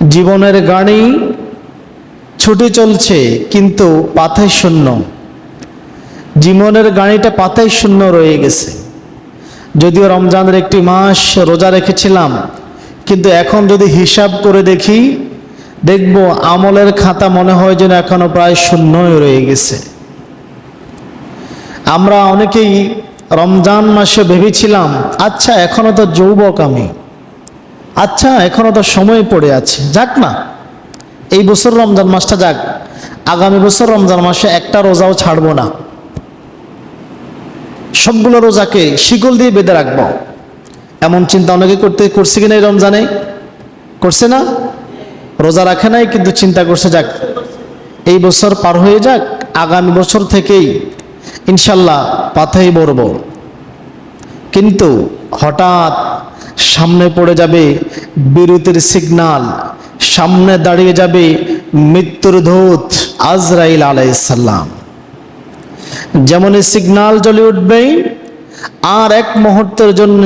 জীবনের গাড়ি ছুটে চলছে, কিন্তু পাথায় শূন্য। জীবনের গাড়িটা পাতায় শূন্য রয়ে গেছে। যদিও রমজানের একটি মাস রোজা রেখেছিলাম, কিন্তু এখন যদি হিসাব করে দেখি, দেখব আমলের খাতা মনে হয় যেন এখনও প্রায় শূন্যই রয়ে গেছে। আমরা অনেকেই রমজান মাসে ভেবেছিলাম আচ্ছা এখনও তো যৌবক আমি। আচ্ছা এখনও তো সময় পড়ে আছে। যাক না, এই বছর রমজান মাসটা যাক। আগামী বছর রমজান মাসে একটা রোজাও ছাড়বো না। সবগুলো রোজাকে শিকল দিয়ে বেঁধে রাখব। এমন চিন্তা অনেকে করতে, করছে কিনা এই রমজানে? করছে না? রোজা রাখে নাই, কিন্তু চিন্তা করছে, যাক, এই বছর পার হয়ে যাক, আগামী বছর থেকেই ইনশাল্লাহ পাথেই বরব কিন্তু হঠাৎ সামনে পড়ে যাবে বিরতির সিগনাল, সামনে দাঁড়িয়ে যাবে মৃত্যুর ধূত আজরাইল আলাইসাল্লাম যেমনই সিগনাল জ্বলে উঠবে, আর এক মুহূর্তের জন্য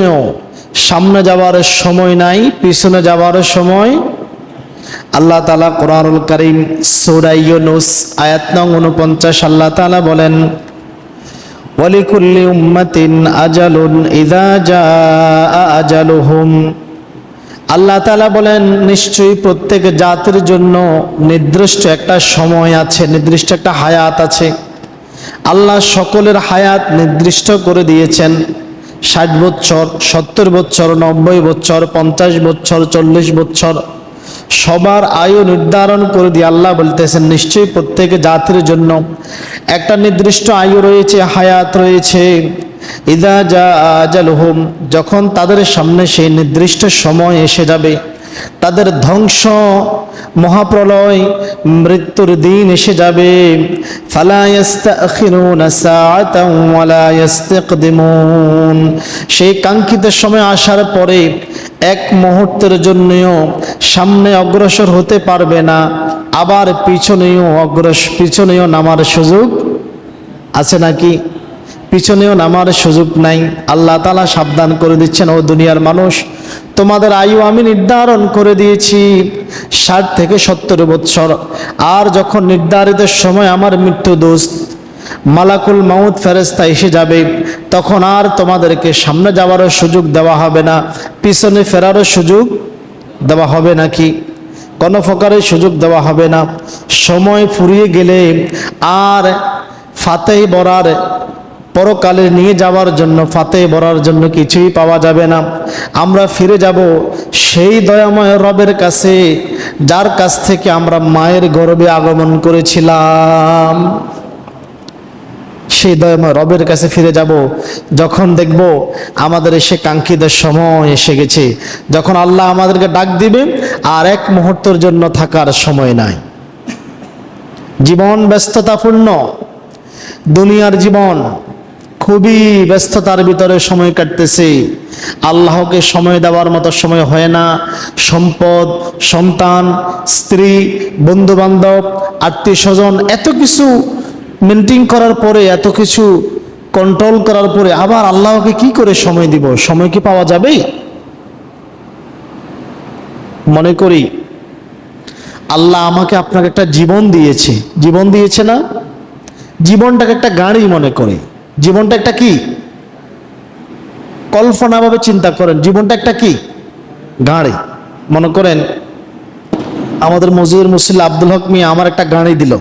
সামনে যাওয়ার সময় নাই, পিছনে যাওয়ার সময়। আল্লাহ তালা কোরআনুল করিম সৌরাইয়নুস আয়াত নং উনপঞ্চাশ আল্লাহ তালা বলেন আল্লাহ বলেন, নিশ্চয়ই প্রত্যেক জাতির জন্য নির্দিষ্ট একটা সময় আছে, নির্দিষ্ট একটা হায়াত আছে। আল্লাহ সকলের হায়াত নির্দিষ্ট করে দিয়েছেন। ষাট বছর, সত্তর বছর, নব্বই বছর, পঞ্চাশ বছর, চল্লিশ বছর। সবার আয়ু নির্ধারণ করে দিয়ে আল্লাহ বলতেছেন, নিশ্চয়ই প্রত্যেক জাতির জন্য একটা নির্দিষ্ট আয়ু রয়েছে, হায়াত রয়েছে। ইদা যা যখন তাদের সামনে সেই নির্দিষ্ট সময় এসে যাবে তাদের ধ্বংস, মহাপ্রলয়, মৃত্যুর দিন এসে যাবে। সেই কাঙ্ক্ষিত সময় আসার পরে এক মুহূর্তের জন্যও সামনে অগ্রসর হতে পারবে না। আবার পিছনেও অগ্রস, পিছনেও নামার সুযোগ আছে নাকি? পিছনেও নামার সুযোগ নাই। আল্লাহ তালা সাবধান করে দিচ্ছেন, ও দুনিয়ার মানুষ। তোমাদের আয়ু আমি নির্ধারণ করে দিয়েছি, ষাট থেকে সত্তর বৎসর। আর যখন নির্ধারিত সময় আমার মৃত্যু দোষ, মালাকুল মাউদ ফেরেস্তা এসে যাবে, তখন আর তোমাদেরকে সামনে যাওয়ারও সুযোগ দেওয়া হবে না, পিছনে ফেরারও সুযোগ দেওয়া হবে নাকি? কোনো প্রকারের সুযোগ দেওয়া হবে না। সময় ফুরিয়ে গেলে আর ফাতেহি বরার পরকালে নিয়ে যাওয়ার জন্য ফাতে বরার জন্য কিছুই পাওয়া যাবে না। আমরা ফিরে যাব সেই দয়াময় রবের কাছে, যার কাছ থেকে আমরা মায়ের গর্বে আগমন করেছিলাম। সেই দয়াময় রবের কাছে ফিরে যাব, যখন দেখব আমাদের এসে কাঙ্ক্ষিতের সময় এসে গেছে, যখন আল্লাহ আমাদেরকে ডাক দিবে আর এক মুহূর্তের জন্য থাকার সময় নাই। জীবন ব্যস্ততাপূর্ণ, দুনিয়ার জীবন খুবই ব্যস্ততার ভিতরে সময় কাটতেছে। আল্লাহকে সময় দেওয়ার মতো সময় হয় না। সম্পদ, সন্তান, স্ত্রী বন্ধু বান্ধব আত্মীয় স্বজন এত কিছু মেনটেন করার পরে, এত কিছু কন্ট্রোল করার পরে আবার আল্লাহকে কি করে সময় দিব? সময় কি পাওয়া যাবে? মনে করি, আল্লাহ আমাকে আপনাকে একটা জীবন দিয়েছে। জীবন দিয়েছে না? জীবনটাকে একটা গাড়ি মনে করে। জীবনটা একটা কি? কল্পনাভাবে চিন্তা করেন, জীবনটা একটা কি? গাড়ি। মনে করেন, আমাদের মজিউর মুসিল্লা আব্দুল হক মিয়া আমার একটা গাড়ি দিল।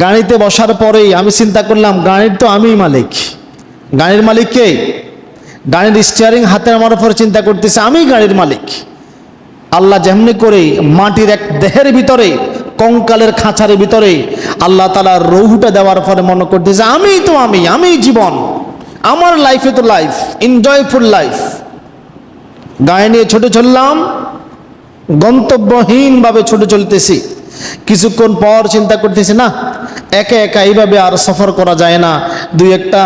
গাড়িতে বসার পরেই আমি চিন্তা করলাম, গাড়ির তো আমিই মালিক। গাড়ির মালিক কে? গাড়ির স্টিয়ারিং হাতে আমার উপর চিন্তা করতেছে আমি গাড়ির মালিক। আল্লাহ যেমনি করে মাটির এক দেহের ভিতরে কঙ্কালের খাঁচার ভিতরে আল্লাহ তালা রৌহুটা দেওয়ার পরে মনে করতেছে, আমি তো আমি আমি জীবন। আমার লাইফে তো লাইফ এনজয়ফুল লাইফ গায়ে নিয়ে ছুটে চললাম, গন্তব্যহীনভাবে ছুটে চলতেছি। কিছুক্ষণ পর চিন্তা করতেছি, না একা একা এইভাবে আর সফর করা যায় না। দুই একটা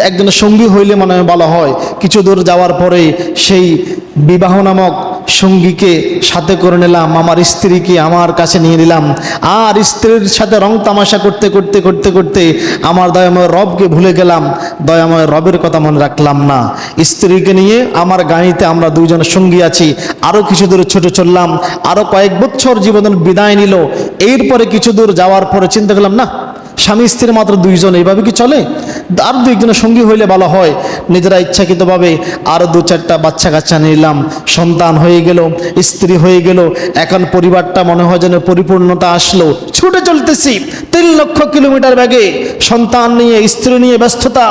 একজনের সঙ্গী হইলে মনে হয় ভালো হয়। কিছু দূর যাওয়ার পরে সেই বিবাহ নামক সঙ্গীকে সাথে করে নিলাম, আমার স্ত্রীকে আমার কাছে নিয়ে নিলাম। আর স্ত্রীর সাথে রং তামাশা করতে করতে করতে করতে আমার দয়াময় রবকে ভুলে গেলাম। দয়াময় রবের কথা মনে রাখলাম না। স্ত্রীকে নিয়ে আমার গাড়িতে আমরা দুইজন সঙ্গী আছি। আরও কিছু দূর ছোট চললাম। আরও কয়েক বছর জীবনের বিদায় নিল। এরপরে কিছু দূর যাওয়ার পরে চিন্তা করলাম, না স্বামী স্ত্রীর মাত্র দুইজন, এইভাবে কি চলে? আর দুইজনের সঙ্গী হইলে ভালো হয়। নিজেরা ইচ্ছাকৃতভাবে আরও দু চারটা বাচ্চা কাচ্চা নিলাম, সন্তান হয়ে গেল, স্ত্রী হয়ে গেল, এখন পরিবারটা মনে হয় যেন পরিপূর্ণতা আসলো। ছুটে চলতেছি, তিন লক্ষ কিলোমিটার ব্যাগে সন্তান নিয়ে, স্ত্রী নিয়ে ব্যস্ততা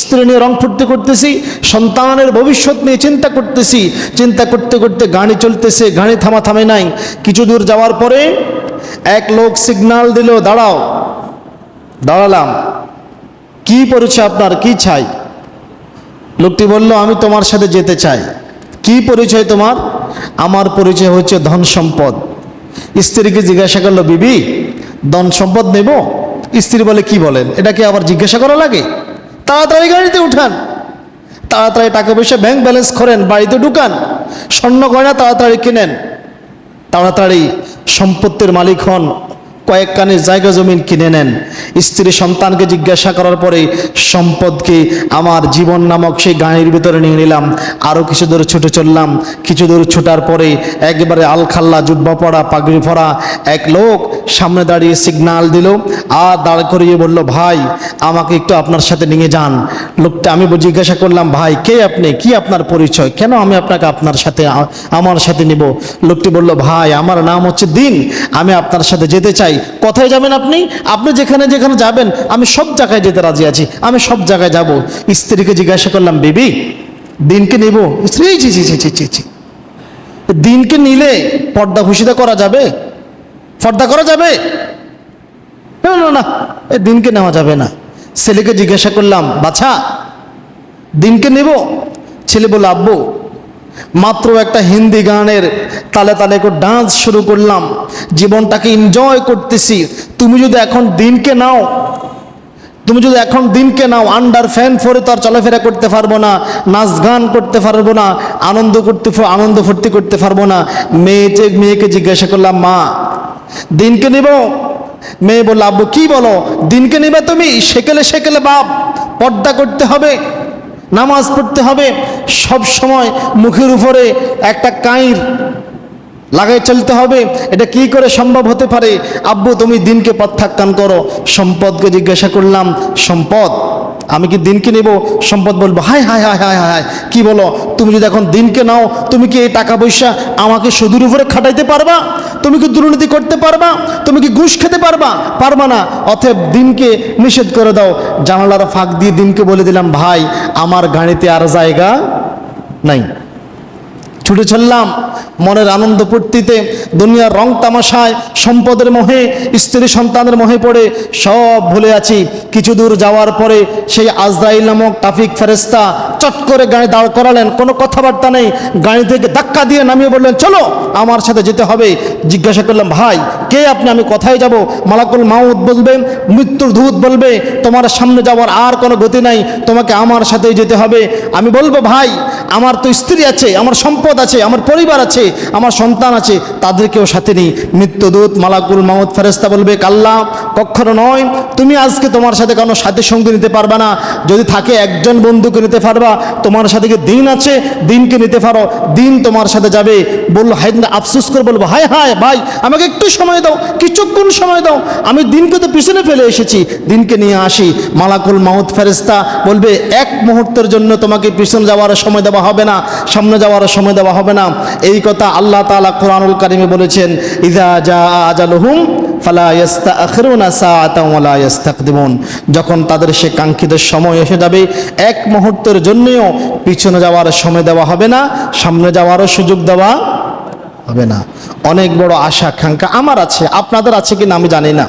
স্ত্রী নিয়ে রং ফুটতে করতেছি, সন্তানের ভবিষ্যৎ নিয়ে চিন্তা করতেছি। চিন্তা করতে করতে গাড়ি চলতেছে, গাড়ি থামা থামে নাই। কিছু দূর যাওয়ার পরে এক লোক সিগন্যাল দিল, দাঁড়াও। দাঁড়ালাম। কি পরিচয় আপনার? কি চাই? লোকটি বলল, আমি তোমার সাথে যেতে চাই। কি পরিচয় তোমার? আমার পরিচয় হচ্ছে ধন সম্পদ। স্ত্রীকে জিজ্ঞাসা করল, বিবি, ধন সম্পদ নেব? স্ত্রী বলে, কি বলেন? এটাকে আবার জিজ্ঞাসা করা লাগে? তাড়াতাড়ি গাড়িতে উঠান। তাড়াতাড়ি টাকা পয়সা ব্যাংক ব্যালেন্স করেন বাড়িতে ঢুকান। স্বর্ণ গয়না তাড়াতাড়ি কিনেন। তাড়াতাড়ি সম্পত্তির মালিক হন। কয়েক কানে জায়গা জমিন কিনে নেন। স্ত্রী সন্তানকে জিজ্ঞাসা করার পরে সম্পদকে আমার জীবন নামক সেই গানের ভিতরে নিয়ে নিলাম। আরও কিছু দূর ছুটে চললাম। কিছু দূর ছুটার পরে একবারে আলখাল্লা, জুব্বা পড়া, পাগড়ি ফড়া এক লোক সামনে দাঁড়িয়ে সিগনাল দিল। আর দাঁড় করিয়ে বলল, ভাই, আমাকে একটু আপনার সাথে নিয়ে যান। লোকটা, আমি জিজ্ঞাসা করলাম, ভাই, কে আপনি? কি আপনার পরিচয়? কেন আমি আপনাকে আপনার সাথে আমার সাথে নিব? লোকটি বলল, ভাই, আমার নাম হচ্ছে দিন। আমি আপনার সাথে যেতে চাই। কোথায় যাবেন আপনি? আপনি যেখানে যেখানে যাবেন, আমি সব জায়গায় যেতে রাজি আছি। আমি সব জায়গায় যাব। স্ত্রীকে জিজ্ঞাসা করলাম, বেবি, দিনকে নেব? স্ত্রী ছি দিনকে নিলে পর্দা ভূষিতা করা যাবে? পর্দা করা যাবে? না না এ দিনকে নেওয়া যাবে না। ছেলেকে জিজ্ঞাসা করলাম, বাছা, দিনকে নেব? ছেলে বলল, আব্বু, মাত্র একটা হিন্দি গানের তালে তালে করে ডান্স শুরু করলাম। জীবনটাকে এনজয় করতেছি। তুমি যদি এখন দিনকে নাও, তুমি যদি এখন দিনকে নাও আন্ডার ফ্যান ফোরে তো আর চলাফেরা করতে পারব না, নাচ গান করতে পারব না, আনন্দ করতে আনন্দ ফুর্তি করতে পারব না। মেয়ে মেয়েকে জিজ্ঞাসা করলাম, মা দিনকে নিব। মেয়ে বলল, আব্বু, কি বলো? দিনকে নিবে তুমি? সেকেলে সেকেলে বাপ। পর্দা করতে হবে, নামাজ পড়তে হবে। সব সময় মুখের উপরে একটা কাইর লাগাই চলতে হবে। এটা কি করে সম্ভব হতে পারে? আব্বু, তুমি দিনকে প্রত্যাখ্যান করো। সম্পদকে জিজ্ঞাসা করলাম, সম্পদ? আমি কি দিনকে নেব? সম্পদ বলব, হায় হায় হায় হায় হায় কি বলো? তুমি যদি এখন দিনকে নাও, তুমি কি এই টাকা পয়সা আমাকে সুদূর উপরে খাটাইতে পারবা? তুমি কি দুর্নীতি করতে পারবা? তুমি কি ঘুষ খেতে পারবা? পারবা না। অথব দিনকে নিষেধ করে দাও। জানালার ফাঁক দিয়ে দিনকে বলে দিলাম, ভাই, আমার গাড়িতে আর জায়গা নাই। ছুটে চললাম। মনের আনন্দ ফুর্তিতে দুনিয়ার রং তামাশায়, সম্পদের মোহে, স্ত্রী সন্তানের মোহে পড়ে সব ভুলে আছি। কিছু দূর যাওয়ার পরে সেই আজরাইল নামক ট্রাফিক ফেরেস্তা চট করে গাড়ি দাঁড় করালেন। কোনো কথাবার্তা নেই। গাড়ি থেকে ধাক্কা দিয়ে নামিয়ে বললেন, চলো, আমার সাথে যেতে হবে। জিজ্ঞাসা করলাম, ভাই কে আপনি? আমি কোথায় যাব? মালাকুল মাউদ বলবে, মৃত্যুর ধূত বলবে, তোমার সামনে যাওয়ার আর কোনো গতি নাই, তোমাকে আমার সাথেই যেতে হবে। আমি বলব, ভাই, আমার তো স্ত্রী আছে, আমার সম্পদ আছে, আমার পরিবার আছে, আমার সন্তান আছে, তাদেরকেও সাথে নিই। মৃত্যুদূত মালাকুল মাহমুদ ফেরেস্তা বলবে, কাল্লা কখনো নয়, তুমি আজকে তোমার সাথে কোনো সাথে সঙ্গী নিতে পারবে না। যদি থাকে একজন বন্ধুকে নিতে পারবা, তোমার সাথে কি দিন আছে? দিনকে নিতে পারো, দিন তোমার সাথে যাবে। বলল হায় আফসোস করে বলব, হায় হায়, ভাই, আমাকে একটু সময় দাও, কিছুক্ষণ সময় দাও। আমি দিনকে তো পিছনে ফেলে এসেছি, দিনকে নিয়ে আসি। মালাকুল মাহুদ ফেরেস্তা বলবে, এক মুহূর্তের জন্য তোমাকে পিছনে যাওয়ার সময় দেওয়া হবে না, সামনে যাওয়ার সময় দেওয়া হবে না। এই কথা আল্লাহ তাআলা কোরআনুল কারিমে বলেছেন, ইদা সাআতাও ওয়ালা ইস্তাকদিমুন যখন তাদের সে কাঙ্ক্ষিত সময় এসে যাবে, এক মুহূর্তের জন্যও পিছনে যাওয়ার সময় দেওয়া হবে না, সামনে যাওয়ারও সুযোগ দেওয়া হবে না। অনেক বড় আশা, আকাঙ্ক্ষা আমার আছে, আপনাদের আছে কিনা আমি জানি না।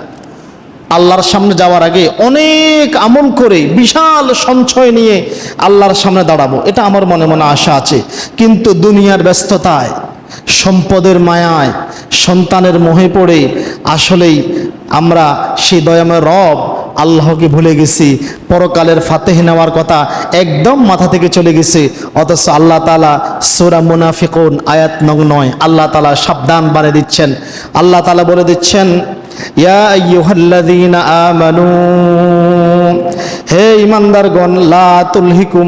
আল্লাহর সামনে যাওয়ার আগে অনেক আমল করে বিশাল সঞ্চয় নিয়ে আল্লাহর সামনে দাঁড়াবো, এটা আমার মনে মনে আশা আছে। কিন্তু দুনিয়ার ব্যস্ততায়, সম্পদের মায়ায়, সন্তানের মোহে পড়ে আসলেই আমরা সেই দয়াময় রব আল্লাহকে ভুলে গেছি, পরকালের ফাতেহ নেওয়ার কথা একদম মাথা থেকে চলে গেছে। অথচ আল্লাহ তালা সোরা মুনাফিকুন, আয়াত নং নয়, আল্লাহ তালা সাবধান বানিয়ে দিচ্ছেন। আল্লাহ তালা বলে দিচ্ছেন হে ইমানদারগণ লা তুলহিকুম,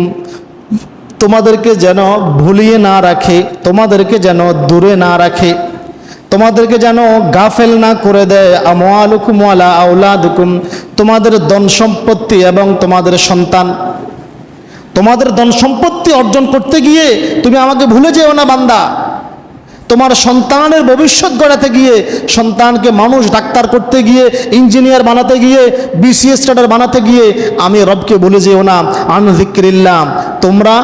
তোমাদেরকে যেন ভুলিয়ে না রাখে, তোমাদেরকে যেন দূরে না রাখে, তোমাদেরকে যেন গাফেল না করে দেয়, আমওয়ালুকুম ওয়ালা আওলাদুকুম তোমাদের ধন সম্পত্তি এবং তোমাদের সন্তান। তোমাদের ধন সম্পত্তি অর্জন করতে গিয়ে তুমি আমাকে ভুলে যেও না বান্দা। তোমার সন্তানের ভবিষ্যৎ গড়াতে গিয়ে, সন্তানকে মানুষ ডাক্তার করতে গিয়ে, ইঞ্জিনিয়ার বানাতে গিয়ে বিসিএস স্টাডার বানাতে গিয়ে, আমি রবকে বলে যেও না। আনজিক্রিল্লাহ তোমরা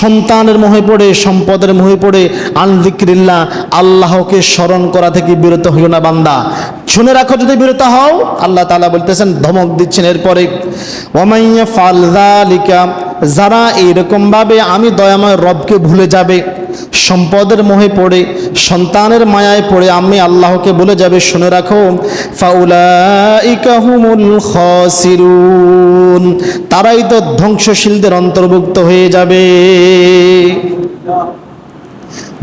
সন্তানের মোহে পড়ে, সম্পদের মোহে পড়ে আনজিক্রিল্লা আল্লাহকে স্মরণ করা থেকে বিরত হইও না বান্দা। শুনে রাখো যদি বিরত হও, আল্লাহ তালা বলতেছেন, ধমক দিচ্ছেন এরপরে ওমাইয়া ফালজালিকা যারা এইরকমভাবে আমি দয়াময় রবকে ভুলে যাবে, সম্পদের মোহে পড়ে, সন্তানের মায়ায় পড়ে আমি আল্লাহকে বলে যাবে, শুনে রাখো, ফাউলাইকা হুমুল খাসিরুন। তারাই তো ধ্বংসশীলদের অন্তর্ভুক্ত হয়ে যাবে।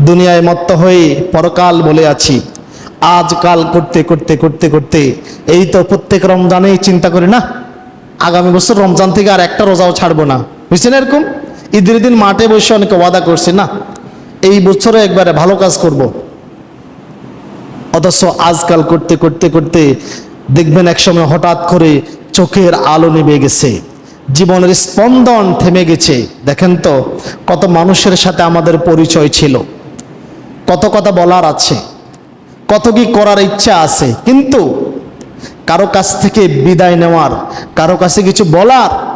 দুনিয়ায় মত্ত হয়ে পরকাল বলে আছি। আজকাল করতে করতে করতে করতে এই তো প্রত্যেক রমজানেই চিন্তা করি না, আগামী বছর রমজান থেকে আর একটা রোজাও ছাড়বো না। বুঝছেন এরকম? ঈদের দিন মাঠে বসে অনেকে ওয়াদা করছে, না, এই বছরে একবারে ভালো কাজ করব। অথচ আজকাল করতে করতে করতে দেখবেন একসময় হঠাৎ করে চোখের আলো নেমে গেছে। জীবনের স্পন্দন থেমে গেছে। দেখেন তো, কত মানুষের সাথে আমাদের পরিচয় ছিল। কত কথা বলার আছে। কত কি করার ইচ্ছা আছে। কিন্তু কারও কাছ থেকে বিদায় নেওয়ার, কারও কাছে কিছু বলার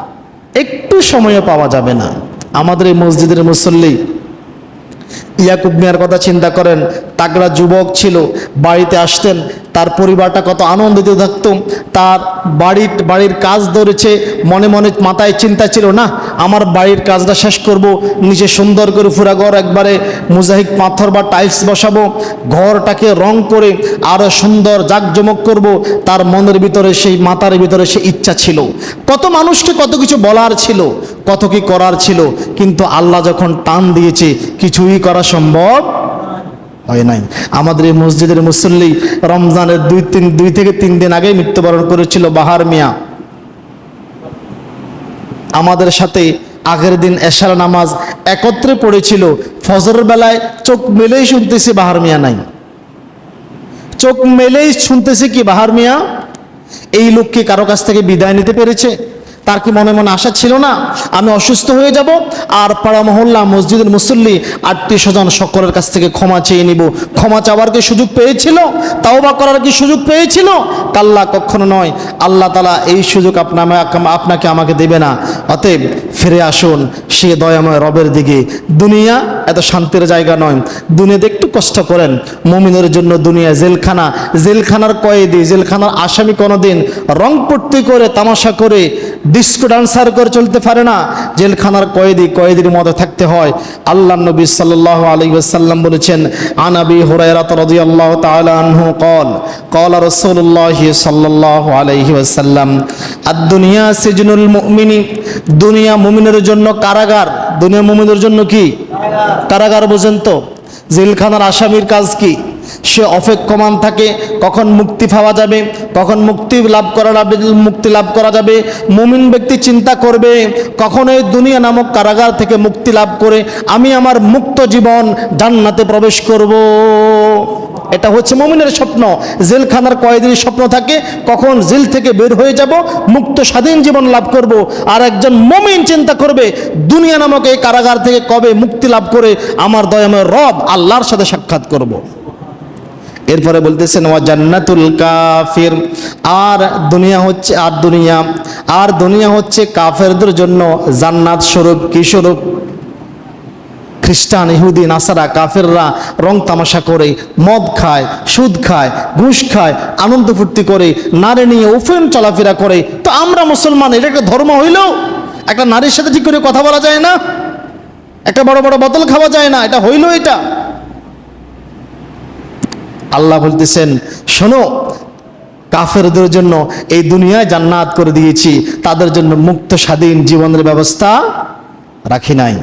একটু সময়ও পাওয়া যাবে না। আমাদের এই মসজিদের মুসল্লি ইয়াকুব মিয়ার কথা চিন্তা করেন, তাগড়া যুবক ছিল, বাড়িতে আসতেন তার পরিবারটা কত আনন্দিত থাকতো। তার বাড়ির বাড়ির কাজ ধরেছে, মনে মনে মাথায় চিন্তা ছিল, না, আমার বাড়ির কাজটা শেষ করব নিচে সুন্দর করে ফুরা ঘর একবারে মুজাহিক পাথর বা টাইলস বসাবো, ঘরটাকে রং করে আরও সুন্দর জাঁকজমক করব। তার মনের ভিতরে সেই, মাথার ভিতরে সে ইচ্ছা ছিল। কত মানুষকে কত কিছু বলার ছিল, কত কি করার ছিল, কিন্তু আল্লাহ যখন টান দিয়েছে, কিছুই করা সম্ভব হয় নাই। আমাদের এই মসজিদের মুসল্লি রমজানের দুই তিন, দুই থেকে তিন দিন আগেই মৃত্যুবরণ করেছিল বাহার মিয়া। আমাদের সাথে আগের দিন এশার নামাজ একত্রে পড়েছিল। ফজরের বেলায় চোখ মেলেই শুনতেছি বাহার মিয়া নাই। চোখ মেলেই শুনতেছি কি বাহার মিয়া? এই লোককে কারও কাছ থেকে বিদায় নিতে পেরেছে? তার কি মনে মনে আশা ছিল না? আমি অসুস্থ হয়ে যাব আর পাড়া মহল্লা মসজিদের মুসল্লি আত্মীয় স্বজন সকলের কাছ থেকে ক্ষমা চেয়ে নিব। ক্ষমা চাওয়ার কি সুযোগ পেয়েছিল? তাও বা করার কি সুযোগ পেয়েছিল? কাল্লা কখনো নয়। আল্লাহ তালা এই সুযোগ আপনা আপনাকে আমাকে দেবে না। অতএব ফিরে আসুন সে দয়াময় রবের দিকে। দুনিয়া এত শান্তির জায়গা নয়। দুনিয়াতে একটু কষ্ট করেন। মমিনের জন্য দুনিয়া জেলখানা। জেলখানার কয়েদি, জেলখানার আসামি কোনোদিন রং পট্টি করে, তামাশা করে ডিস্কো ডান্সার করে চলতে পারে না। জেলখানার কয়েদি কয়েদির মতো থাকতে হয়। আল্লাহ নবী সাল্লাহ আলী বলেছেন আনাবি হুরায়রাত রদি আল্লাহ তালহু কল কল রসৌল্লাহ সাল্লাহ আলহি আসাল্লাম আর দুনিয়া সিজনুল মুমিনী, দুনিয়া মুমিনের জন্য কারাগার, দুনিয়া মুমিনের জন্য কি? কারাগার বোঝেন তো জেলখানার আসামির কাজ কি? সে অপেক্ষমান থাকে, কখন মুক্তি পাওয়া যাবে, কখন মুক্তি লাভ করা মুক্তি লাভ করা যাবে, মুমিন ব্যক্তি চিন্তা করবে কখন এই দুনিয়া নামক কারাগার থেকে মুক্তি লাভ করে আমি আমার মুক্ত জীবন জান্নাতে প্রবেশ করব। এটা হচ্ছে মমিনের স্বপ্ন। জেলখানার কয়েদির স্বপ্ন থাকে, কখন জেল থেকে বের হয়ে যাব, মুক্ত স্বাধীন জীবন লাভ করব। আর একজন মমিন চিন্তা করবে, দুনিয়া নামক এই কারাগার থেকে কবে মুক্তি লাভ করে আমার দয়াময় রব আল্লাহর সাথে সাক্ষাৎ করব। এরপরে বলতেছেন ওয়া জান্নাতুল কাফির। আর দুনিয়া হচ্ছে, আর দুনিয়া আর দুনিয়া হচ্ছে কাফেরদের জন্য জান্নাত স্বরূপ, কি স্বরূপ? খ্রিস্টান, ইহুদি, নাসারা, কাফেররা রং তামাশা করে, মদ খায়, সুদ খায়, ঘুষ খায়, আনন্দ ফুর্তি করে, নারী নিয়ে ওফেন চলাফেরা করে। তো আমরা মুসলমান এটা একটা ধর্ম হইলেও একটা নারীর সাথে ঠিক করে কথা বলা যায় না? একটা বড় বড় বোতল খাওয়া যায় না? এটা হইল এটা। আল্লাহ বলতেছেন, শোনো, কাফেরদের জন্য এই দুনিয়ায় জান্নাত করে দিয়েছি। তাদের জন্য মুক্ত স্বাধীন জীবনের ব্যবস্থা রাখি নাই।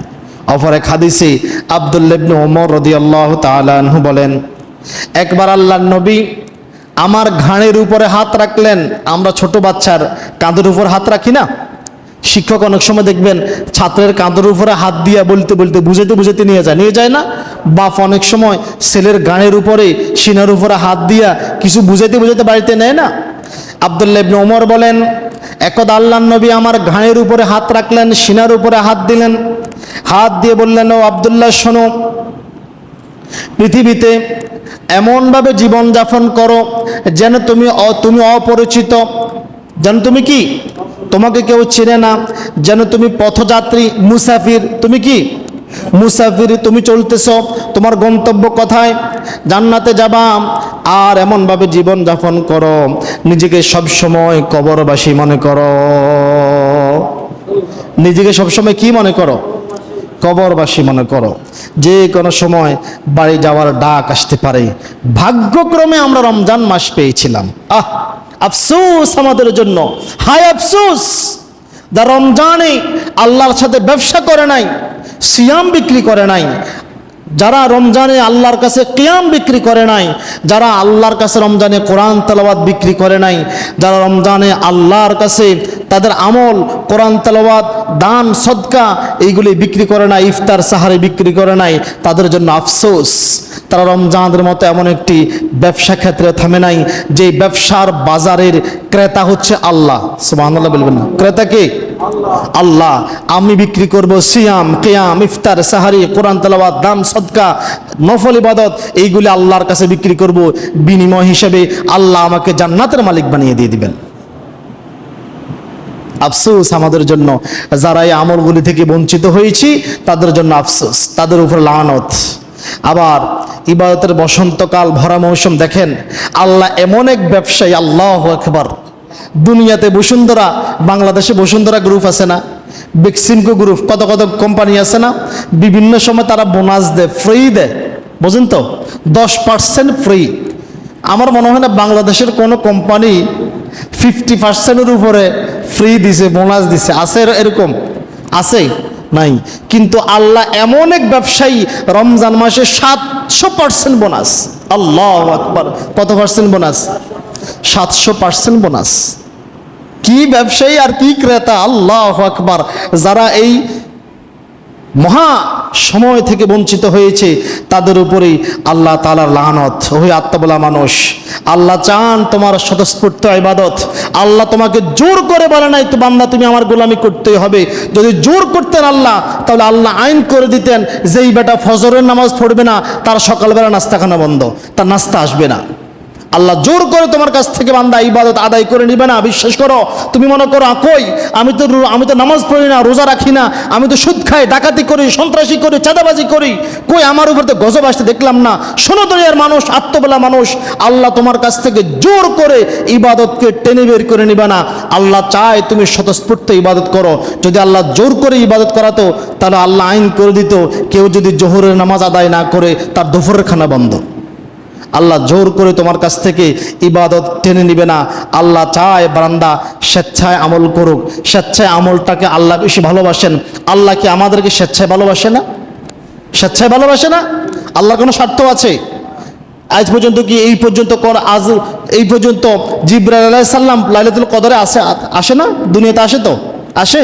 অপর হাদিসে আবদুল্লেবনু ওমর রদিয়াল্লাহ তালাহু বলেন, একবার আল্লাহ নবী আমার ঘাড়ের উপরে হাত রাখলেন, আমরা ছোট বাচ্চার কাঁধের উপর হাত রাখি না? শিক্ষক অনেক সময় দেখবেন ছাত্রের কাঁধের উপরে হাত দিয়া বলতে বলতে বুঝাতে বুঝাতে নিয়ে যায় নিয়ে যায় না? বাপ অনেক সময় ছেলের গানের উপরে, সিনার উপরে হাত দিয়া কিছু বুঝাতে বুঝাতে বাড়িতে নেয় না। আবদুল্লাহ ইবনে ওমর বলেন, একদা আল্লাহ নবী আমার ঘাড়ের উপরে হাত রাখলেন, সিনার উপরে হাত দিলেন। হাত দিয়ে বললেন, ও আবদুল্লাহ, শোনো, পৃথিবীতে এমনভাবে জীবনযাপন করো যেন তুমি তুমি অপরিচিত যেন তুমি কি? তোমাকে কেউ চেনে না। যেন তুমি পথযাত্রী, মুসাফির, তুমি কি? মুসাফির, তুমি চলতেছ। তোমার গন্তব্য কথায়? জান্নাতে যাবা। আর এমনভাবে জীবন যাপন করো। নিজেকে সবসময় কবরবাসী মনে করো। নিজেকে সবসময় কি মনে করো? কবরবাসী মনে করো। যে কোনো সময় বাড়ি যাওয়ার ডাক আসতে পারে। ভাগ্যক্রমে আমরা রমজান মাস পেয়েছিলাম। আহ! আফসোস আমাদের জন্য। হায় আফসোস! দা রমজানে আল্লাহর সাথে ব্যবসা করে নাই, সিয়াম বিক্রি করে নাই। যারা রমজানে আল্লাহর কাছে কিয়াম বিক্রি করে নাই, যারা আল্লাহর কাছে রমজানে কোরআন তালাবাদ বিক্রি করে নাই, যারা রমজানে আল্লাহর কাছে তাদের আমল, কোরআন তালাবাদ দান, সদকা, এইগুলি বিক্রি করে নাই, ইফতার, সাহারে বিক্রি করে নাই, তাদের জন্য আফসোস। তারা রমজানের মতো এমন একটি ব্যবসা ক্ষেত্রে থামে নাই যে ব্যবসার বাজারের ক্রেতা হচ্ছে আল্লাহ। সুবহানাল্লাহ বলবেন না। ক্রেতা কে? আল্লাহ। আমি বিক্রি করব সিয়াম, কেয়াম, ইফতার, সাহারি, কোরআন তালাবাদ দাম সদকা, নফল, ইবাদত, এইগুলি আল্লাহর কাছে বিক্রি করব। বিনিময় হিসেবে আল্লাহ আমাকে জান্নাতের মালিক বানিয়ে দিয়ে দিবেন। আফসোস আমাদের জন্য, যারা এই আমলগুলি থেকে বঞ্চিত হয়েছি, তাদের জন্য আফসোস, তাদের উপর লানত। আবার ইবাদতের বসন্তকাল ভরা মৌসুম, দেখেন, আল্লাহ এমন এক ব্যবসায়ী, আল্লাহ একবার দুনিয়াতে বসুন্ধরা, বাংলাদেশে বসুন্ধরা গ্রুপ আছে না বেক্সিমকো গ্রুপ কত কত কোম্পানি আছে না, বিভিন্ন সময় তারা বোনাস দেয় ফ্রি দেয়। বুঝেন তো, দশ পার্সেন্ট ফ্রি আমার মনে হয় না বাংলাদেশের কোনো কোম্পানি ফিফটি পার্সেন্টের উপরে ফ্রি দিছে বোনাস দিছে। আছে এরকম? আছে? নাই। কিন্তু আল্লাহ এমন এক ব্যবসায়ী, রমজান মাসে সাতশো পার্সেন্ট বোনাস আল্লাহ আকবার। কত পার্সেন্ট বোনাস সাতশো পার্সেন্ট বোনাস কি ব্যবসায়ী আর কি ক্রেতা? আল্লাহ আকবার। যারা এই মহা সময় থেকে বঞ্চিত হয়েছে, তাদের উপরেই আল্লাহ তালার লানত ওই আত্মবলা মানুষ, আল্লাহ চান তোমার স্বতঃস্ফূর্ত ইবাদত। আল্লাহ তোমাকে জোর করে বলে নাই, তো বান্দা, তুমি আমার গোলামি করতেই হবে। যদি জোর করতেন আল্লাহ, তাহলে আল্লাহ আইন করে দিতেন, যেই বেটা ফজরের নামাজ পড়বে না, তার সকালবেলা নাস্তা খানা বন্ধ। তার নাস্তা আসবে না। আল্লাহ জোর করে তোমার কাছ থেকে বান্দা ইবাদত আদায় করে নিবে না। বিশ্বাস করো, তুমি মনে করো কই? আমি তো আমি তো নামাজ পড়ি না, রোজা রাখি না। আমি তো সুদ খাই, ডাকাতি করি, সন্ত্রাসী করি, চাঁদাবাজি করি। কই, আমার উপর তো গজব আসতে দেখলাম না। শোনো দুনিয়ার মানুষ, আত্মবেলা মানুষ, আল্লাহ তোমার কাছ থেকে জোর করে ইবাদতকে টেনে বের করে নিবে না। আল্লাহ চায় তুমি স্বতঃস্ফূর্ত ইবাদত করো। যদি আল্লাহ জোর করে ইবাদত করাতো, তাহলে আল্লাহ আইন করে দিত, কেউ যদি জোহরের নামাজ আদায় না করে, তার দুপুরের খানা বন্ধ। আল্লাহ জোর করে তোমার কাছ থেকে ইবাদত টেনে নিবে না। আল্লাহ চায় বারান্দা স্বেচ্ছায় আমল করুক। স্বেচ্ছায় আমলটাকে আল্লাহ বেশি ভালোবাসেন। আল্লাহ কি আমাদেরকে স্বেচ্ছায় ভালোবাসে না? স্বেচ্ছায় ভালোবাসে না? আল্লাহর কোনো স্বার্থ আছে? আজ পর্যন্ত কি এই পর্যন্ত কোন আজ এই পর্যন্ত জিব্রাইল আলাইহিস সাল্লাম লাইলাতুল কদরে আসে আসে না? দুনিয়াতে আসে তো? আসে?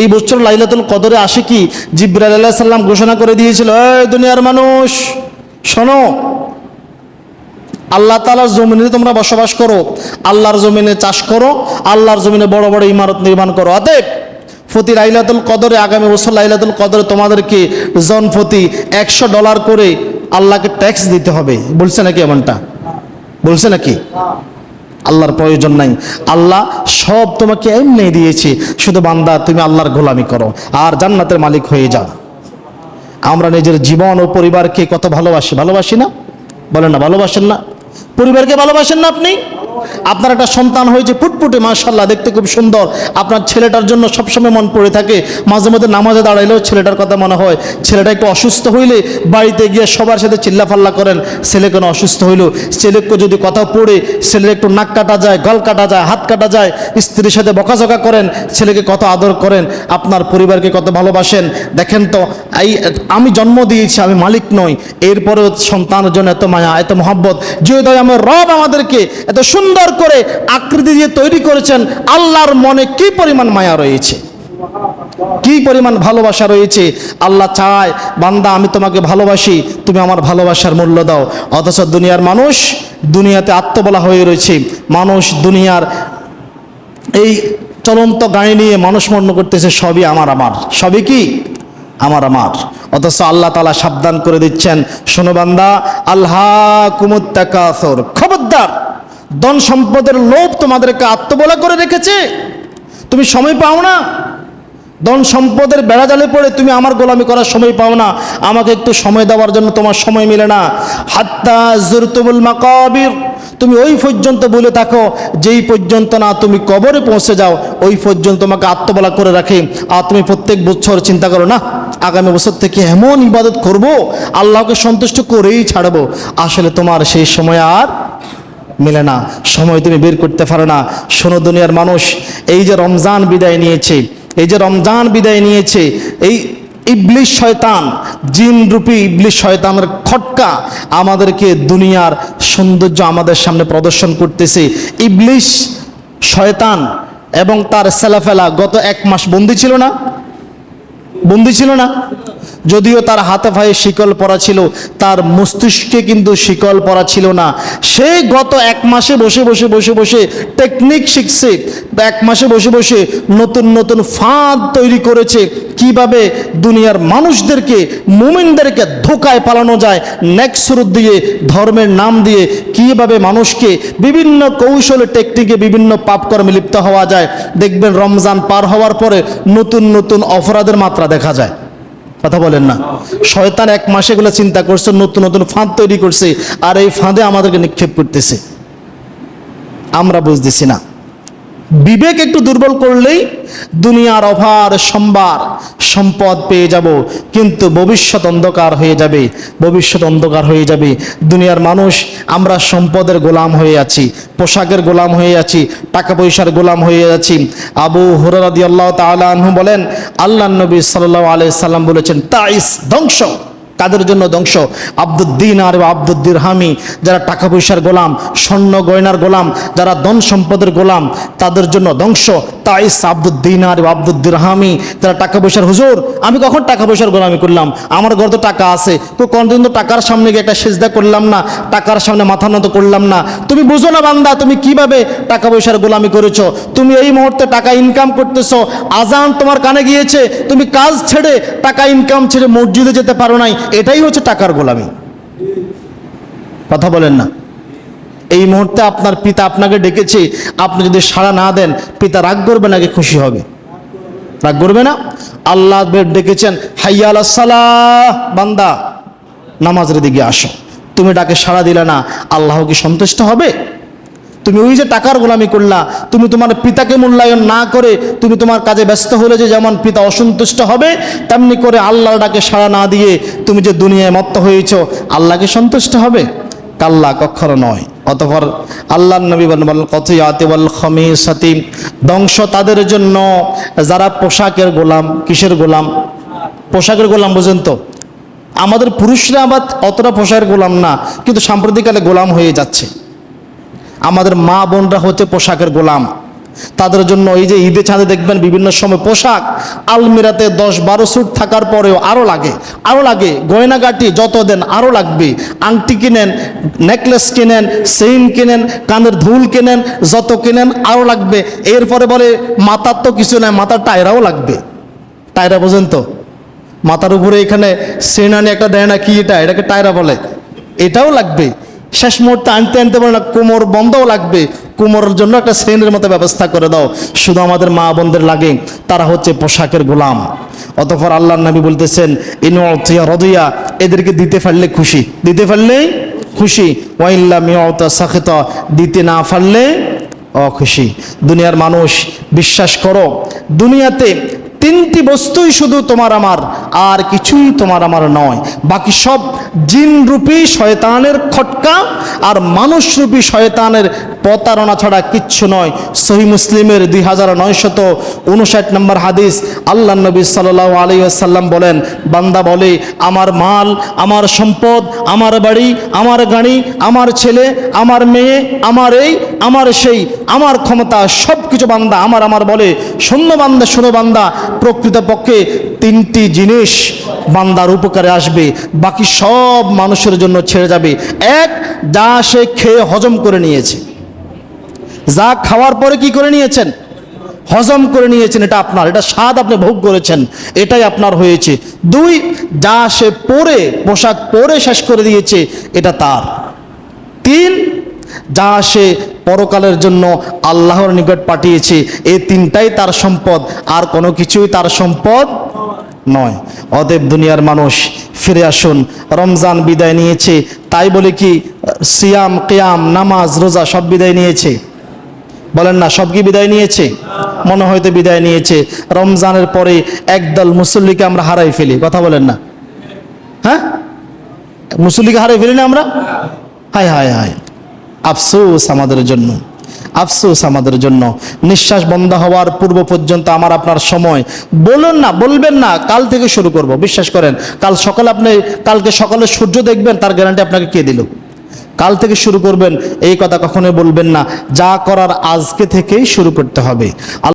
এই বছর লাইলাতুল কদরে আসে কি? জিব্রাইল আলাইহিস সাল্লাম ঘোষণা করে দিয়েছিল, এই দুনিয়ার মানুষ, শোনো আল্লাহ তালার জমিনে তোমরা বসবাস করো, আল্লাহর জমিনে চাষ করো, আল্লাহর জমিনে বড় বড় ইমারত নির্মাণ করো। অতএব প্রতি লাইলাতুল কদরে, আগামী বছর লাইলাতুল কদরে তোমাদেরকে জন প্রতি একশো ডলার করে আল্লাহকে ট্যাক্স দিতে হবে। বলছে নাকি এমনটা? বলছে নাকি? আল্লাহর প্রয়োজন নাই। আল্লাহ সব তোমাকে এমনি দিয়েছে, শুধু বান্দা, তুমি আল্লাহর গোলামি করো, আর জান্নাতের মালিক হয়ে যাও। আমরা নিজের জীবন ও পরিবারকে কত ভালোবাসি ভালোবাসি না? বলেন না, ভালোবাসেন না? পরিবারকে ভালোবাসেন না আপনি? আপনার একটা সন্তান হয়েছে ফুটফুটে মাশাল্লাহ দেখতে খুব সুন্দর। আপনার ছেলেটার জন্য সবসময় মন পড়ে থাকে। মাঝে মধ্যে নামাজে দাঁড়াইলেও ছেলেটার কথা মনে হয়। ছেলেটা একটু অসুস্থ হইলে বাড়িতে গিয়ে সবার সাথে চিল্লাফাল্লা করেন, ছেলে কোনো অসুস্থ হইল। ছেলেকে যদি কথা পড়ে, ছেলের একটু নাক কাটা যায়, গল কাটা যায়, হাত কাটা যায়, স্ত্রীর সাথে বকাঝকা করেন, ছেলেকে কত আদর করেন, আপনার পরিবারকে কত ভালোবাসেন। দেখেন তো, এই আমি জন্ম দিয়েছি, আমি মালিক নই। এরপরেও সন্তানের জন্য এত মায়া, এত মহব্বত। যে দয় আমার রব আমাদেরকে এত সুন্দর করে আকৃতি দিয়ে তৈরি করেছেন, আল্লাহর মনে কি পরিমাণ মায়া রয়েছে? কি পরিমাণ ভালোবাসা রয়েছে? আল্লাহ চায়, বান্দা, আমি তোমাকে ভালোবাসি, তুমি আমার ভালোবাসার মূল্য দাও। অথচ দুনিয়ার মানুষ দুনিয়াতে আত্মবলা হয়ে রয়েছে। মানুষ দুনিয়ার এই চলন্ত গাড়ি নিয়ে মানুষ মন্য করতেছে, সবই আমার আমার। সবই কি? আমার আমার। অথচ আল্লাহ তালা সাবধান করে দিচ্ছেন। শোনো বান্দা আল্লাহ কুমুত্তাকাসর খবরদার। ধন সম্পদের লোভ তোমাদেরকে আত্মবলা করে রেখেছে। তুমি সময় পাও না। ধন সম্পদের বেড়াজালে পড়ে তুমি আমার গোলামি করার সময় পাও না। আমাকে একটু সময় দেওয়ার জন্য তোমার সময় মিলে না। হাত্তা জুরতুবুল মাকাবির, তুমি ওই পর্যন্ত বলে থাকো, যেই পর্যন্ত না তুমি কবরে পৌঁছে যাও, ওই পর্যন্ত তোমাকে আত্মবলা করে রাখে। আর তুমি প্রত্যেক বছর চিন্তা করো না আগামী বছর থেকে এমন ইবাদত করব, আল্লাহকে সন্তুষ্ট করেই ছাড়বো। আসলে তোমার সেই সময় আর মেলে না। সময় তুমি বের করতে পারো না। শোনো দুনিয়ার মানুষ, এই যে রমজান বিদায় নিয়েছে, এই যে রমজান বিদায় নিয়েছে, এই ইবলিশ শয়তান, জিন রূপী ইবলিশ শয়তানের খটকা আমাদেরকে দুনিয়ার সৌন্দর্য আমাদের সামনে প্রদর্শন করতেছে। ইবলিশ শয়তান এবং তার সেলাফেলা গত এক মাস বন্দি ছিল না? বন্দি ছিল না? যদিও তার হাতে পায়ে শিকল পরা ছিল, তার মস্তিষ্কে কিন্তু শিকল পরা ছিল না। সে গত এক মাসে বসে বসে বসে বসে টেকনিক শিখছে। এক মাসে বসে বসে নতুন নতুন ফাঁদ তৈরি করেছে। কীভাবে দুনিয়ার মানুষদেরকে, মুমিনদেরকে ধোকায় পালানো যায় নেক্সরুদ দিয়ে ধর্মের নাম দিয়ে কীভাবে মানুষকে বিভিন্ন কৌশলে টেকনিকে বিভিন্ন পাপকর্মে লিপ্ত হওয়া যায়। দেখবেন রমজান পার হওয়ার পরে নতুন নতুন অপরাধের মাত্রা দেখা যায়। কথা বলেন না। শয়তান এক মাসে এগুলো চিন্তা করছে, নতুন নতুন ফাঁদ তৈরি করছে, আর এই ফাঁদে আমাদেরকে নিক্ষেপ করতেছে। আমরা বুঝতেছি না। বিবেক একটু দুর্বল করলেই দুনিয়ার অভার সম্ভার সম্পদ পেয়ে যাব। কিন্তু ভবিষ্যৎ অন্ধকার হয়ে যাবে, ভবিষ্যৎ অন্ধকার হয়ে যাবে। দুনিয়ার মানুষ, আমরা সম্পদের গোলাম হয়ে আছি, পোশাকের গোলাম হয়ে আছি টাকা পয়সার গোলাম হয়ে আছি। আবু হুরাদি আল্লাহ তালু বলেন আল্লাহ নবী সাল্লাহ আলাই সাল্লাম বলেছেন, তাইস ধ্বংস। কাদের জন্য ধ্বংস? আব্দুদ্দিন আর আব্দুদ্দির হামি, যারা টাকা পয়সার গোলাম, স্বর্ণ গয়নার গোলাম, যারা ধন সম্পদের গোলাম, তাদের জন্য ধ্বংস। তাইস আব্দুদ্দিন আর আব্দুদ্দির হামি, যারা টাকা পয়সার হুজুর, আমি কখন টাকা পয়সার গোলামি করলাম? আমার ঘর তো টাকা আছে, তো কোনদিন তো টাকার সামনে গিয়ে একটা সেজদা করলাম না, টাকার সামনে মাথা নত করলাম না। তুমি বুঝো না বান্দা, তুমি কীভাবে টাকা পয়সার গোলামি করেছ? তুমি এই মুহূর্তে টাকা ইনকাম করতেছো, আজান তোমার কানে গিয়েছে, তুমি কাজ ছেড়ে টাকা ইনকাম ছেড়ে মসজিদে যেতে পারো নাই। এটাই হচ্ছে টাকার গোলামি। কথা বলেন না। এই মুহূর্তে আপনার পিতা আপনাকে ডেকেছে, আপনি যদি সাড়া না দেন, পিতা রাগ করবে নাকি খুশি হবে? রাগ করবে না? আল্লাহ ডেকেছেন হাইয়াল বান্দা, নামাজের দিকে আসো। তুমি ডাকে সাড়া দিলে না, আল্লাহ কি সন্তুষ্ট হবে? তুমি ওই যে টাকার গোলামি করলা, তুমি তোমার পিতাকে মূল্যায়ন না করে তুমি তোমার কাজে ব্যস্ত হলে যে যেমন পিতা অসন্তুষ্ট হবে, তেমনি করে আল্লাহর ডাকে সাড়া না দিয়ে তুমি যে দুনিয়ায় মত্ত হয়েছ আল্লাহকে সন্তুষ্ট হবে? কাল্লা কখনো নয়। অতপর আল্লাহ নবী বল খমি সাতিম ধ্বংস তাদের জন্য। যারা পোশাকের গোলাম, কিসের গোলাম? পোশাকের গোলাম বুঝেন তো। আমাদের পুরুষরা আবার অতটা পোশাকের গোলাম না, কিন্তু সাম্প্রতিককালে গোলাম হয়ে যাচ্ছে। আমাদের মা বোনরা হচ্ছে পোশাকের গোলাম। তাদের জন্য এই যে ঈদে ছাদে দেখবেন বিভিন্ন সময় পোশাক, আলমিরাতে দশ বারো স্যুট থাকার পরেও আরও লাগে আরও লাগে। গয়নাগাটি যত দেন আরও লাগবে। আংটি কিনেন, নেকলেস কিনেন চেইন কিনেন, কানের ধুল কিনেন, যত কিনেন আরও লাগবে। এরপরে বলে মাথার তো কিছু নয় মাথার টায়রাও লাগবে। টায়রা বোঝেন তো? মাথার উপরে এখানে সেনানি একটা দেয় না কি এটা? এটাকে টায়রা বলে। এটাও লাগবে। শেষ মুহূর্তে আনতে আনতে পারে না, কোমর বন্ধও লাগবে। কোমরের জন্য একটা শ্রেণির মতো ব্যবস্থা করে দাও। শুধু আমাদের মা বোনদের লাগে, তারা হচ্ছে পোশাকের গোলাম। অতঃপর আল্লাহ নবী বলতেছেন ইনয়া রদিয়া এদেরকে দিতে পারলে খুশি। দিতে পারলেই খুশি। ওয়াইল্লা মিয়তা সাখেত, দিতে না পারলে অখুশি। দুনিয়ার মানুষ, বিশ্বাস করো, দুনিয়াতে তিনটি বস্তুই শুধু তোমার আমার, আর কিছুই তোমার আমার নয়। বাকি সব জিনরূপী শয়তানের খটকা, আর মানুষরূপী শয়তানের প্রতারণা ছাড়া কিচ্ছু নয়। সহি মুসলিমের দুই হাজার নয়শত উনষাট নম্বর হাদিস আল্লাহ নবী সাল্লাহ আলী আসাল্লাম বলেন, বান্দা বলে, আমার মাল, আমার সম্পদ, আমার বাড়ি, আমার গাড়ি, আমার ছেলে, আমার মেয়ে, আমার এই আমার সেই, আমার ক্ষমতা সব কিছু বান্দা আমার আমার বলে, শূন্য বান্দা শূন্য বান্দা, প্রকৃতপক্ষে তিনটি জিনিস বান্দার উপকারে আসবে, বাকি সব মানুষের জন্য ছেড়ে যাবে। এক, যা সে খেয়ে হজম করে নিয়েছে। যা খাওয়ার পরে কি করে নিয়েছেন? হজম করে নিয়েছেন, এটা আপনার, এটা স্বাদ আপনি ভোগ করেছেন, এটাই আপনার হয়েছে। দুই, যা সে পরে, পোশাক পরে শেষ করে দিয়েছে, এটা তার। তিন, যা সে পরকালের জন্য আল্লাহর নিকট পাঠিয়েছে। এই তিনটাই তার সম্পদ, আর কোনো কিছুই তার সম্পদ নয়। অদেব দুনিয়ার মানুষ ফিরে আসুন, রমজান বিদায় নিয়েছে, তাই বলে কি, সিয়াম, কেয়াম, নামাজ, রোজা সব বিদায় নিয়েছে? বলেন না, সব কি বিদায় নিয়েছে? মনে হয়তো বিদায় নিয়েছে। রমজানের পরে একদল মুসল্লিকে আমরা হারাই ফেলি, কথা বলেন না। হ্যাঁ? মুসল্লিকে হারাই ফেলি না আমরা? হায় হায় হায়। আফসোস আমাদের জন্য। আফসোস আমাদের জন্য। নিঃশ্বাস বন্ধ হওয়ার পূর্ব পর্যন্ত আমার আপনার সময়। বলুন না, বলবেন না, কাল থেকে শুরু করব। বিশ্বাস করেন, কাল সকালে আপনি, কালকে সকালে সূর্য দেখবেন, তার গ্যারান্টি আপনাকে কে দিল? কাল থেকে শুরু করবেন, এই কথা কখনোই বলবেন না। যা করার আজকে থেকেই শুরু করতে হবে।